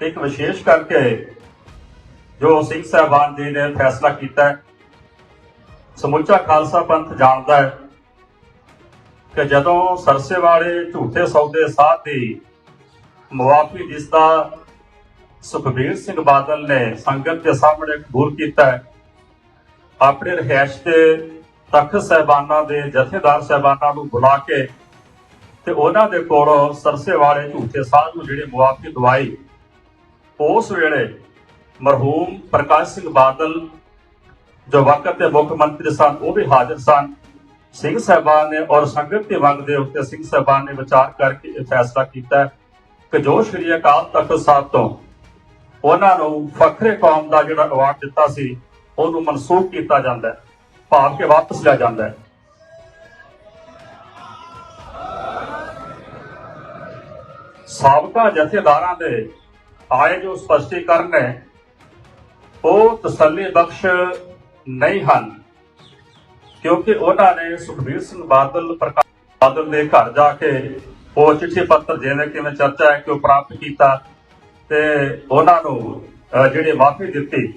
ਤੇ ਇੱਕ ਵਿਸ਼ੇਸ਼ ਕਰਕੇ ਜੋ ਸਿੱਖ ਸਾਹਿਬਾਨ ਜੀ ਨੇ ਫੈਸਲਾ ਕੀਤਾ ਸਮੁੱਚਾ ਖਾਲਸਾ ਪੰਥ ਜਾਣਦਾ ਹੈ ਕਿ ਜਦੋਂ ਸਰਸੇ ਵਾਲੇ ਝੂਠੇ ਸੌਦੇ ਸਾਧ ਦੀ ਮੁਆਫੀ ਜਿਸ ਸੁਖਬੀਰ ਸਿੰਘ ਬਾਦਲ ਨੇ ਸੰਗਤ ਦੇ ਸਾਹਮਣੇ ਕਬੂਲ ਕੀਤਾ ਆਪਣੇ ਰਹਿਸ਼ ਤੇ ਤਖਤ ਸਹਿਬਾਨਾਂ ਦੇ ਜਥੇਦਾਰ ਸਹਿਬਾਨਾਂ ਨੂੰ ਬੁਲਾ ਕੇ ਤੇ ਉਹਨਾਂ ਦੇ ਕੋਲੋਂ ਸਰਸੇ ਵਾਲੇ ਝੂਠੇ ਸਾਧ ਨੂੰ ਜਿਹੜੇ ਮੁਆਫੀ ਦਵਾਈ ਉਸ ਵੇਲੇ ਮਰਹੂਮ ਪ੍ਰਕਾਸ਼ ਸਿੰਘ ਬਾਦਲ, ਜੋ ਵਕਤ ਦੇ ਮੁੱਖ ਮੰਤਰੀ ਸਨ, ਉਹ ਵੀ ਹਾਜ਼ਰ ਸਨ। ਸਿੰਘ ਸਾਹਿਬਾਨ ਨੇ ਔਰ ਸੰਗਤ ਦੀ ਮੰਗ ਦੇ ਉੱਤੇ ਸਿੰਘ ਸਾਹਿਬਾਨ ਨੇ ਵਿਚਾਰ ਕਰਕੇ ਇਹ ਫੈਸਲਾ ਕੀਤਾ ਕਿ ਜੋ ਸ਼੍ਰੀ ਅਕਾਲ ਤਖਤ ਸਾਹਿਬ ਤੋਂ ਉਹਨਾਂ ਨੂੰ ਫਖਰੇ ਕੌਮ ਦਾ ਜਿਹੜਾ ਅਵਾਰਡ ਦਿੱਤਾ ਸੀ, ਉਹਨੂੰ ਮਨਸੂਖ ਕੀਤਾ ਜਾਂਦਾ ਹੈ, ਭਾਵ ਕਿ ਵਾਪਸ ਲਿਆ ਜਾਂਦਾ ਹੈ। ਸਾਬਕਾ ਜਥੇਦਾਰਾਂ ਦੇ ਆਏ ਜੋ ਸਪਸ਼ਟੀਕਰਨ ਹੈ ਉਹ ਤਸੱਲੀ ਬਖਸ਼ ਨਹੀਂ ਹਨ ਕਿਉਂਕਿ ਉਹਨਾਂ ਨੇ ਸੁਖਬੀਰ ਸਿੰਘ ਬਾਦਲ ਪ੍ਰਕਾਸ਼ ਬਾਦਲ ਦੇ ਘਰ ਜਾ ਕੇ ਉਹ ਚਿੱਠੀ ਪੱਤਰ ਜਿਵੇਂ ਕਿਵੇਂ ਚਰਚਾ ਹੈ ਕਿ ਉਹ ਪ੍ਰਾਪਤ ਕੀਤਾ ਤੇ ਉਹਨਾਂ ਨੂੰ ਅਹ, ਜਿਹੜੀ ਮਾਫੀ ਦਿੱਤੀ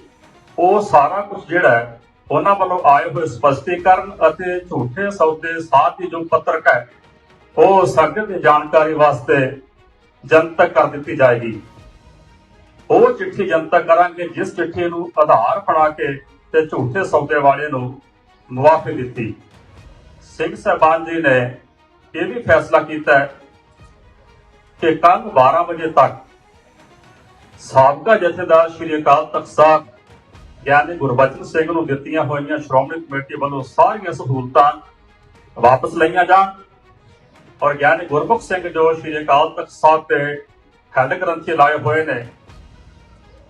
ਉਹ ਸਾਰਾ ਕੁਝ ਜਿਹੜਾ ਉਹਨਾਂ ਵੱਲੋਂ ਆਏ ਹੋਏ ਸਪਸ਼ਟੀਕਰਨ ਅਤੇ ਝੂਠੇ ਸੌਦੇ ਸਾਧ ਦੀ ਜੋ ਪੱਤਰਕ ਹੈ ਉਹ ਸੰਗਤ ਦੀ ਜਾਣਕਾਰੀ ਵਾਸਤੇ ਜਨਤਕ ਕਰ ਦਿੱਤੀ ਜਾਏਗੀ। ਉਹ ਚਿੱਠੀ ਜਨਤਕ ਕਰਾਂਗੇ, ਜਿਸ ਚਿੱਠੀ ਨੂੰ ਆਧਾਰ ਬਣਾ ਕੇ ਤੇ ਝੂਠੇ ਸੌਦੇ ਵਾਲੇ ਨੂੰ ਮੁਆਫੀ ਦਿੱਤੀ। ਸਿੰਘ ਸਾਹਿਬਾਨ ਜੀ ਨੇ ਇਹ ਵੀ ਫੈਸਲਾ ਕੀਤਾ ਕਿ ਕੱਲ 12 ਵਜੇ ਤੱਕ ਸਾਬਕਾ ਜਥੇਦਾਰ ਸ਼੍ਰੀ ਅਕਾਲ ਤਖਤ ਸਾਹਿਬ, ਗਿਆਨੀ ਗੁਰਬਚਨ ਸਿੰਘ ਨੂੰ ਦਿੱਤੀਆਂ ਹੋਈਆਂ ਸ਼੍ਰੋਮਣੀ ਕਮੇਟੀ ਵੱਲੋਂ ਸਾਰੀਆਂ ਸਹੂਲਤਾਂ ਵਾਪਸ ਲਈਆਂ ਜਾਣ ਔਰ ਗਿਆਨੀ ਗੁਰਮੁਖ ਸਿੰਘ ਜੋ ਸ਼੍ਰੀ ਅਕਾਲ ਤਖਤ ਸਾਹਿਬ ਤੇ ਖੰਡ ਗ੍ਰੰਥੀ ਲਾਏ ਹੋਏ ਨੇ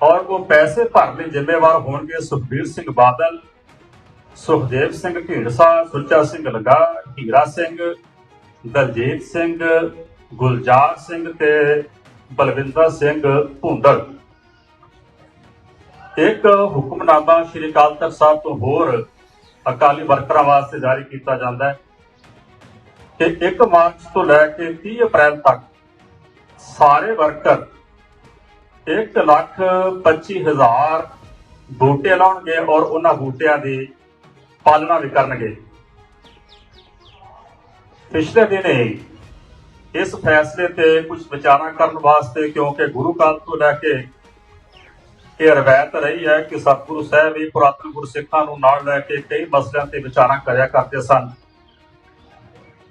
ਔਰ ਉਹ ਪੈਸੇ ਭਰਨ ਲਈ ਜ਼ਿੰਮੇਵਾਰ ਹੋਣਗੇ ਸੁਖਬੀਰ ਸਿੰਘ ਬਾਦਲ, ਸੁਖਦੇਵ ਸਿੰਘ ਢੀਂਡਸਾ, ਸੁੱਚਾ ਸਿੰਘ ਲਗਾ ਹੀਰਾ ਸਿੰਘ, ਦਲਜੀਤ ਸਿੰਘ, ਗੁਲਜ਼ਾਰ ਸਿੰਘ ਤੇ ਬਲਵਿੰਦਰ ਸਿੰਘ ਭੁੰਦੜ ਇੱਕ ਹੁਕਮਨਾਮਾ ਸ਼੍ਰੀ ਅਕਾਲ ਤਖਤ ਸਾਹਿਬ ਤੋਂ ਹੋਰ ਅਕਾਲੀ ਵਰਕਰਾਂ ਵਾਸਤੇ ਜਾਰੀ ਕੀਤਾ ਜਾਂਦਾ ਹੈ ਕਿ 1 ਮਾਰਚ ਤੋਂ ਲੈ ਕੇ 30 ਅਪ੍ਰੈਲ ਤੱਕ ਸਾਰੇ ਵਰਕਰ 1 ਲੱਖ 25 ਹਜ਼ਾਰ ਬੂਟੇ ਲਾਉਣਗੇ ਔਰ ਉਹਨਾਂ ਬੂਟਿਆਂ ਦੀ ਪਾਲਣਾ ਵੀ ਕਰਨਗੇ। ਪਿਛਲੇ ਦਿਨੇ ਇਸ ਫੈਸਲੇ ਤੇ ਕੁਝ ਵਿਚਾਰਾਂ ਕਰਨ ਵਾਸਤੇ ਕਿਉਂਕਿ ਗੁਰੂ ਕਾਲ ਤੋਂ ਲੈ ਕੇ ਇਹ ਰਵਾਇਤ ਰਹੀ ਹੈ ਕਿ ਸਤਿਗੁਰੂ ਸਾਹਿਬ ਵੀ ਪੁਰਾਤਨ ਗੁਰਸਿੱਖਾਂ ਨੂੰ ਨਾਲ ਲੈ ਕੇ ਕਈ ਮਸਲਿਆਂ ਤੇ ਵਿਚਾਰਾਂ ਕਰਿਆ ਕਰਦੇ ਸਨ।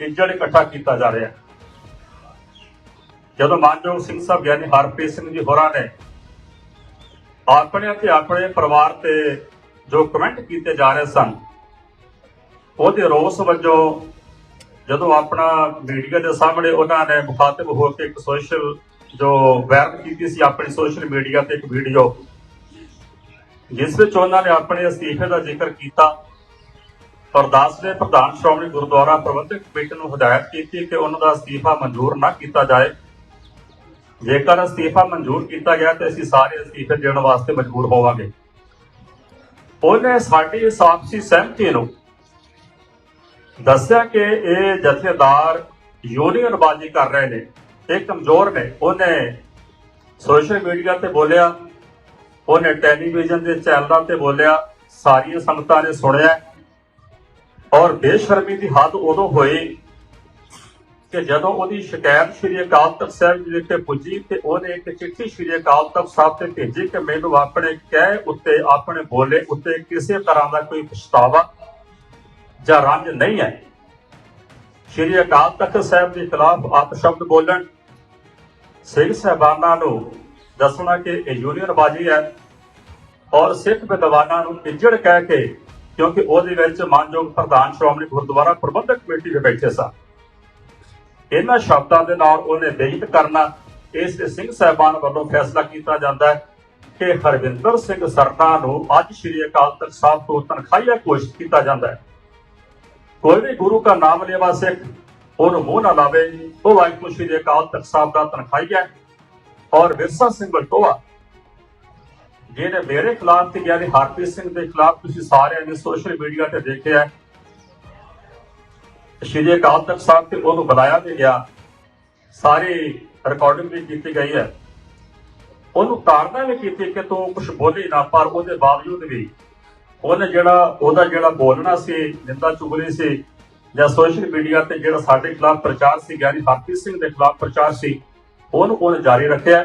ਇੱਜੜ ਇਕੱਠਾ ਕੀਤਾ ਜਾ ਰਿਹਾ ਜਦੋਂ ਮਾਨਯੋਗ ਸਿੰਘ ਸਾਹਿਬ ਗਿਆਨੀ ਹਰਪ੍ਰੀਤ ਸਿੰਘ ਜੀ ਹੋਰਾਂ ਨੇ ਆਪਣੇ ਅਤੇ ਆਪਣੇ ਪਰਿਵਾਰ ਤੇ ਜੋ ਕਮੈਂਟ ਕੀਤੇ ਜਾ ਰਹੇ ਸਨ, ਉਹਦੇ ਰੋਸ ਵਜੋਂ ਜਦੋਂ ਆਪਣਾ ਮੀਡੀਆ ਦੇ ਸਾਹਮਣੇ ਉਹਨਾਂ ਨੇ ਮੁਖਾਤਬ ਹੋ ਕੇ ਇੱਕ ਸੋਸ਼ਲ ਜੋ ਵਾਇਰਲ ਕੀਤੀ ਸੀ ਆਪਣੀ ਸੋਸ਼ਲ ਮੀਡੀਆ ਤੇ ਇੱਕ ਵੀਡੀਓ ਜਿਸ ਵਿੱਚ ਉਹਨਾਂ ਨੇ ਆਪਣੇ ਅਸਤੀਫੇ ਦਾ ਜ਼ਿਕਰ ਕੀਤਾ। ਅਰਦਾਸ ਦੇ ਪ੍ਰਧਾਨ ਸ਼੍ਰੋਮਣੀ ਗੁਰਦੁਆਰਾ ਪ੍ਰਬੰਧਕ ਕਮੇਟੀ ਨੂੰ ਹਦਾਇਤ ਕੀਤੀ ਕਿ ਉਹਨਾਂ ਦਾ ਅਸਤੀਫਾ ਮਨਜ਼ੂਰ ਨਾ ਕੀਤਾ ਜਾਏ। ਜੇਕਰ ਅਸਤੀਫਾ ਮਨਜ਼ੂਰ ਕੀਤਾ ਗਿਆ ਤਾਂ ਅਸੀਂ ਸਾਰੇ ਅਸਤੀਫੇ ਦੇਣ ਵਾਸਤੇ ਮਜਬੂਰ ਹੋਵਾਂਗੇ। ਉਹਨੇ ਸਾਡੀ ਇਸ ਆਪਸੀ ਸਹਿਮਤੀ ਨੂੰ ਦੱਸਿਆ ਕਿ ਇਹ ਜਥੇਦਾਰ ਯੂਨੀਅਨਬਾਜ਼ੀ ਕਰ ਰਹੇ ਨੇ। ਇਹ ਕਮਜ਼ੋਰ ਨੇ। ਉਹਨੇ ਸੋਸ਼ਲ ਮੀਡੀਆ ਤੇ ਬੋਲਿਆ, ਉਹਨੇ ਟੈਲੀਵਿਜ਼ਨ ਦੇ ਚੈਨਲਾਂ ਤੇ ਬੋਲਿਆ, ਸਾਰੀਆਂ ਸੰਗਤਾਂ ਨੇ ਸੁਣਿਆ। ਔਰ ਬੇਸ਼ਰਮੀ ਦੀ ਹੱਦ ਉਦੋਂ ਹੋਈ ਕਿ ਜਦੋਂ ਉਹਦੀ ਸ਼ਿਕਾਇਤ ਸ਼੍ਰੀ ਅਕਾਲ ਤਖਤ ਸਾਹਿਬ ਜੀ ਵਿਖੇ ਪੁੱਜੀ ਤੇ ਉਹਨੇ ਇੱਕ ਚਿੱਠੀ ਸ਼੍ਰੀ ਅਕਾਲ ਤਖਤ ਸਾਹਿਬ ਤੇ ਭੇਜੀ ਕਿ ਮੈਨੂੰ ਆਪਣੇ ਕਹਿ ਉੱਤੇ, ਆਪਣੇ ਬੋਲੇ ਉੱਤੇ ਕਿਸੇ ਤਰ੍ਹਾਂ ਦਾ ਕੋਈ ਪਛਤਾਵਾ ਜਾਂ ਰੰਜ ਨਹੀਂ ਹੈ। ਸ਼੍ਰੀ ਅਕਾਲ ਤਖਤ ਸਾਹਿਬ ਦੇ ਖਿਲਾਫ ਆਪ ਸ਼ਬਦ ਬੋਲਣ, ਸਿੰਘ ਸਹਿਬਾਨਾਂ ਨੂੰ ਦੱਸਣਾ ਕਿ ਇਹ ਯੂਨੀਅਨਬਾਜ਼ੀ ਹੈ ਔਰ ਸਿੱਖ ਵਿਦਵਾਨਾਂ ਨੂੰ ਇੱਜੜ ਕਹਿ ਕੇ ਕਿਉਂਕਿ ਉਹਦੇ ਵਿੱਚ ਮਾਨਯੋਗ ਪ੍ਰਧਾਨ ਸ਼੍ਰੋਮਣੀ ਗੁਰਦੁਆਰਾ ਪ੍ਰਬੰਧਕ ਕਮੇਟੀ ਦੇ ਬੈਠੇ ਸਨ ਇਹਨਾਂ ਸ਼ਬਦਾਂ ਦੇ ਨਾਲ ਉਹਨੇ ਬੇਇੱਜ਼ਤ ਕਰਨਾ, ਇਸ ਦੇ ਸਿੰਘ ਸਾਹਿਬਾਨ ਵੱਲੋਂ ਫੈਸਲਾ ਕੀਤਾ ਜਾਂਦਾ ਹੈ ਕਿ ਹਰਵਿੰਦਰ ਸਿੰਘ ਸਰਨਾ ਨੂੰ ਅੱਜ ਸ਼੍ਰੀ ਅਕਾਲ ਤਖਤ ਸਾਹਿਬ ਤੋਂ ਤਨਖਾਹੀਆ ਘੋਸ਼ਿਤ ਕੀਤਾ ਜਾਂਦਾ ਹੈ। ਕੋਈ ਵੀ ਗੁਰੂ ਦਾ ਨਾਮ ਲੈਵਾ ਸਿੱਖ, ਉਹਨੂੰ ਮੂੰਹ ਨਾ ਲਾਵੇ, ਉਹ ਵਾਹਿਗੁਰੂ ਸ਼੍ਰੀ ਅਕਾਲ ਤਖਤ ਸਾਹਿਬ ਦਾ ਤਨਖਾਹੀਆ ਹੈ। ਔਰ ਵਿਰਸਾ ਸਿੰਘ ਬਲਟੋਆ ਜਿਹਨੇ ਮੇਰੇ ਖਿਲਾਫ ਤੇ ਯਾਨੀ ਹਰਪ੍ਰੀਤ ਸਿੰਘ ਦੇ ਖਿਲਾਫ ਤੁਸੀਂ ਸਾਰਿਆਂ ਨੇ ਸੋਸ਼ਲ ਮੀਡੀਆ ਤੇ ਦੇਖਿਆ ਸ਼੍ਰੀ ਅਕਾਲ ਤਖਤ ਸਾਹਿਬ ਤੇ ਉਹਨੂੰ ਬੁਲਾਇਆ ਵੀ ਗਿਆ। ਸਾਰੀ ਰਿਕਾਰਡਿੰਗ ਵੀ ਕੀਤੀ ਗਈ ਹੈ। ਉਹਨੂੰ ਤਾੜਨਾ ਵੀ ਕੀਤੀ ਕਿ ਤੂੰ ਕੁਝ ਬੋਲੀ ਨਾ, ਪਰ ਉਹਦੇ ਬਾਵਜੂਦ ਵੀ ਉਹਨੇ ਜਿਹੜਾ, ਉਹਦਾ ਜਿਹੜਾ ਬੋਲਣਾ ਸੀ, ਨਿੰਦਾ ਚੁਗਲੀ ਸੀ, ਜਾਂ ਸੋਸ਼ਲ ਮੀਡੀਆ ਤੇ ਜਿਹੜਾ ਸਾਡੇ ਖਿਲਾਫ ਪ੍ਰਚਾਰ ਸੀ ਗਿਆਨੀ ਹਰਪ੍ਰੀਤ ਸਿੰਘ ਦੇ ਖਿਲਾਫ ਪ੍ਰਚਾਰ ਸੀ, ਉਹਨੂੰ ਉਹਨੇ ਜਾਰੀ ਰੱਖਿਆ।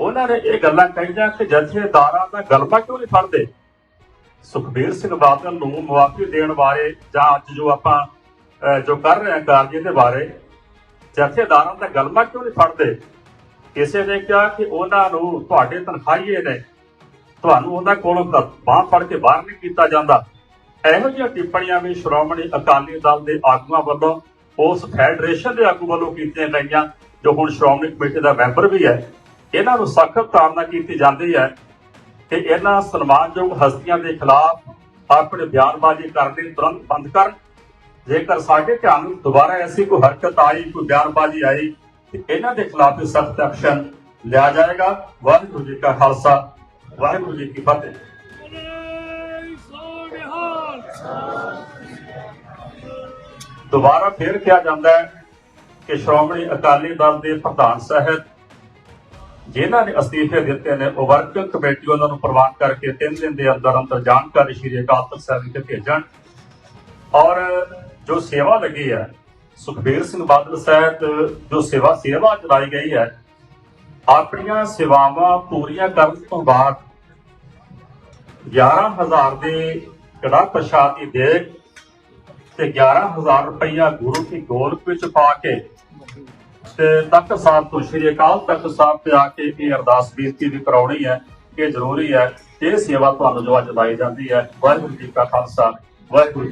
ਉਹਨਾਂ ਨੇ ਇਹ ਗੱਲਾਂ ਕਹੀਆਂ ਕਿ ਜਥੇਦਾਰਾਂ ਦਾ ਗਲਬਾ ਕਿਉਂ ਨਹੀਂ ਫੜਦੇ? ਸੁਖਬੀਰ ਸਿੰਘ ਬਾਦਲ ਨੂੰ ਮੁਆਫੀ ਦੇਣ ਬਾਰੇ ਜਾਂ ਅੱਜ ਜੋ ਆਪਾਂ ਜੋ ਕਰ ਰਹੇ ਹਾਂ ਕਾਰਜ ਦੇ ਬਾਰੇ ਜਥੇਦਾਰਾਂ ਦਾ ਗਲਮਾ ਕਿਉਂ ਨਹੀਂ ਫੜਦੇ? ਕਿਸੇ ਨੇ ਕਿਹਾ ਕਿ ਉਹਨਾਂ ਨੂੰ ਤੁਹਾਡੇ ਤਨਖਾਹੀਏ ਨੇ, ਤੁਹਾਨੂੰ ਉਹਨਾਂ ਕੋਲੋਂ ਬਾਹ ਫੜ ਕੇ ਬਾਹਰ ਨਹੀਂ ਕੀਤਾ ਜਾਂਦਾ। ਇਹੋ ਜਿਹੀਆਂ ਟਿੱਪਣੀਆਂ ਵੀ ਸ਼੍ਰੋਮਣੀ ਅਕਾਲੀ ਦਲ ਦੇ ਆਗੂਆਂ ਵੱਲੋਂ ਉਸ ਫੈਡਰੇਸ਼ਨ ਦੇ ਆਗੂ ਵੱਲੋਂ ਕੀਤੀਆਂ ਗਈਆਂ, ਜੋ ਹੁਣ ਸ਼੍ਰੋਮਣੀ ਕਮੇਟੀ ਦਾ ਮੈਂਬਰ ਵੀ ਹੈ। ਇਹਨਾਂ ਨੂੰ ਸਖਤ ਤਾੜਨਾ ਕੀਤੀ ਜਾਂਦੀ ਹੈ ਕਿ ਇਹਨਾਂ ਸਨਮਾਨਯੋਗ ਹਸਤੀਆਂ ਦੇ ਖਿਲਾਫ ਆਪਣੇ ਬਿਆਨਬਾਜ਼ੀ ਕਰਨੀ ਤੁਰੰਤ ਬੰਦ ਕਰਨ। ਜੇਕਰ ਸਾਡੇ ਧਿਆਨ ਨੂੰ ਦੁਬਾਰਾ ਐਸੀ ਕੋਈ ਹਰਕਤ ਆਈ, ਕੋਈ ਬਿਆਨਬਾਜ਼ੀ ਆਈ, ਤੇ ਇਹਨਾਂ ਦੇ ਖਿਲਾਫ ਸਖਤ ਐਕਸ਼ਨ ਲਿਆ ਜਾਏਗਾ। ਵਾਹਿਗੁਰੂ ਜੀ ਕਾ ਖਾਲਸਾ, ਵਾਹਿਗੁਰੂ ਜੀ ਕੀ ਫਤਿਹ। ਦੁਬਾਰਾ ਫੇਰ ਕਿਹਾ ਜਾਂਦਾ ਹੈ ਕਿ ਸ਼੍ਰੋਮਣੀ ਅਕਾਲੀ ਦਲ ਦੇ ਪ੍ਰਧਾਨ ਸਾਹਿਬ ਜਿਨ੍ਹਾਂ ਨੇ ਅਸਤੀਫੇ ਦਿੱਤੇ ਨੇ, ਉਹ ਵਰਕਿੰਗ ਕਮੇਟੀ ਉਹਨਾਂ ਨੂੰ ਪ੍ਰਵਾਨ ਕਰਕੇ ਤਿੰਨ ਦਿਨ ਦੇ ਅੰਦਰ ਅੰਦਰ ਜਾਣਕਾਰੀ ਸ਼੍ਰੀ ਅਕਾਲ ਤਖਤ ਸਾਹਿਬ ਵਿਖੇ ਭੇਜਣ। ਔਰ ਜੋ ਸੇਵਾ ਲੱਗੀ ਹੈ, ਸੁਖਬੀਰ ਸਿੰਘ ਬਾਦਲ ਸਾਹਿਬ, ਜੋ ਸੇਵਾ ਸੇਵਾ ਚਲਾਈ ਗਈ ਹੈ, ਆਪਣੀਆਂ ਸੇਵਾਵਾਂ ਪੂਰੀਆਂ ਕਰਨ ਤੋਂ ਬਾਅਦ 11000 ਦੇ ਕੜਾ ਪ੍ਰਸ਼ਾਦ ਦੀ ਦੇਗ ਤੇ 11000 ਰੁਪਈਆ ਗੁਰੂ ਦੀ ਗੋਲਕ ਵਿੱਚ ਪਾ ਕੇ ਤੇ ਤਖਤ ਸਾਹਿਬ ਤੋਂ ਸ਼੍ਰੀ ਅਕਾਲ ਤਖਤ ਸਾਹਿਬ ਤੇ ਆ ਕੇ ਇਹ ਅਰਦਾਸ ਬੇਨਤੀ ਵੀ ਕਰਾਉਣੀ ਹੈ ਇਹ ਜ਼ਰੂਰੀ ਹੈ ਇਹ ਸੇਵਾ ਤੁਹਾਨੂੰ ਜੋ ਅੱਜ ਲਾਈ ਜਾਂਦੀ ਹੈ, ਵਾਹਿਗੁਰੂ ਜੀ ਕਾ ਖਾਲਸਾ, ਵਾਹਿਗੁਰੂ ਜੀ